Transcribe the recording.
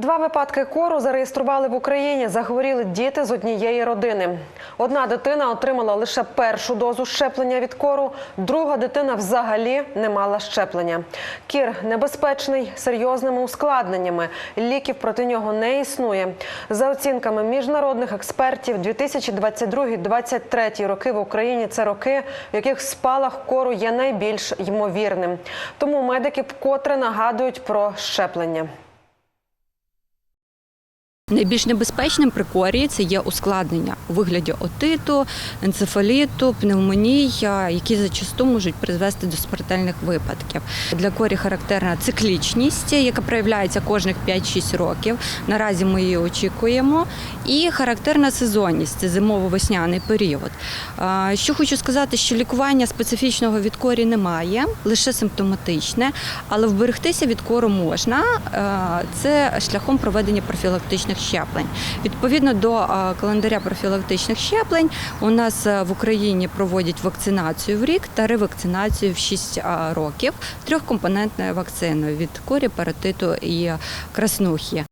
Два випадки кору зареєстрували в Україні. Захворіли діти з однієї родини. Одна дитина отримала лише першу дозу щеплення від кору, друга дитина взагалі не мала щеплення. Кір небезпечний серйозними ускладненнями. Ліків проти нього не існує. За оцінками міжнародних експертів, 2022-2023 роки в Україні це роки, в яких спалах кору є найбільш ймовірним. Тому медики вкотре нагадують про щеплення. Найбільш небезпечним при корі це є ускладнення у вигляді отиту, енцефаліту, пневмоній, які зачасту можуть призвести до смертельних випадків. Для корі характерна циклічність, яка проявляється кожних 5-6 років. Наразі ми її очікуємо. І характерна сезонність це зимово-весняний період. Що хочу сказати, що лікування специфічного від корі немає, лише симптоматичне, але вберегтися від кору можна. Це шляхом проведення профілактичних щеплень. Відповідно до календаря профілактичних щеплень, у нас в Україні проводять вакцинацію в рік та ревакцинацію в 6 а, років трьохкомпонентною вакциною від корі, паратиту і краснухи.